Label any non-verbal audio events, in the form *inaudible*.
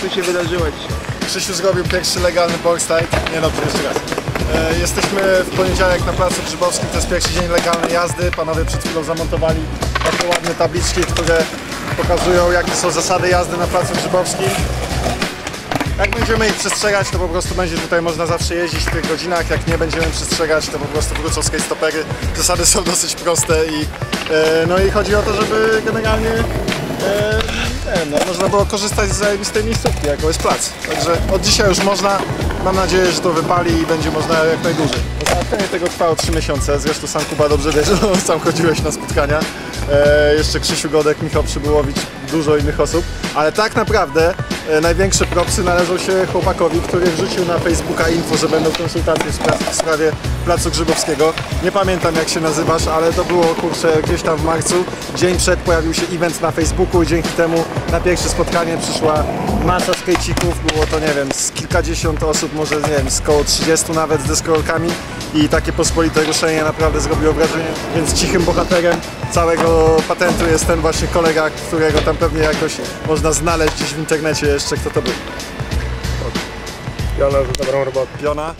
tu się wydarzyło dzisiaj? Krzysiu zrobił pierwszy legalny boxstyle. Nie no, jeszcze raz. E, jesteśmy w poniedziałek na Placu Grzybowskim, to jest pierwszy dzień legalnej jazdy. Panowie przed chwilą zamontowali takie ładne tabliczki, które pokazują jakie są zasady jazdy na Placu Grzybowskim. Jak będziemy ich przestrzegać, to po prostu będzie tutaj można zawsze jeździć w tych godzinach. Jak nie będziemy przestrzegać, to po prostu wrócą stopery. Zasady są dosyć proste i, e, no i chodzi o to, żeby generalnie e, no, można było korzystać z zajebistej miejscówki, jaką jest plac. Także od dzisiaj już można. Mam nadzieję, że to wypali i będzie można jak najdłużej. Załatwienie tego trwało 3 miesiące, zresztą sam Kuba dobrze wie, że no, *laughs* sam chodziłeś na spotkania. E, jeszcze Krzysiu Godek, Michał Przybyłowicz, dużo innych osób. Ale tak naprawdę e, największe propsy należą się chłopakowi, który wrzucił na Facebooka info, że będą konsultacje w, spra- w sprawie Placu Grzybowskiego. Nie pamiętam jak się nazywasz, ale to było kurczę gdzieś tam w marcu. Dzień przed pojawił się event na Facebooku i dzięki temu na pierwsze spotkanie przyszła masa skejcików. Było to nie wiem, z kilkadziesiąt osób, może nie wiem, z koło 30 nawet z deskorolkami i takie pospolite ruszenie naprawdę zrobiło wrażenie. Więc cichym bohaterem całego patentu jest ten właśnie kolega, którego tam pewnie jakoś można znaleźć gdzieś w internecie jeszcze kto to był. Jana za dobrą robotę. Piona.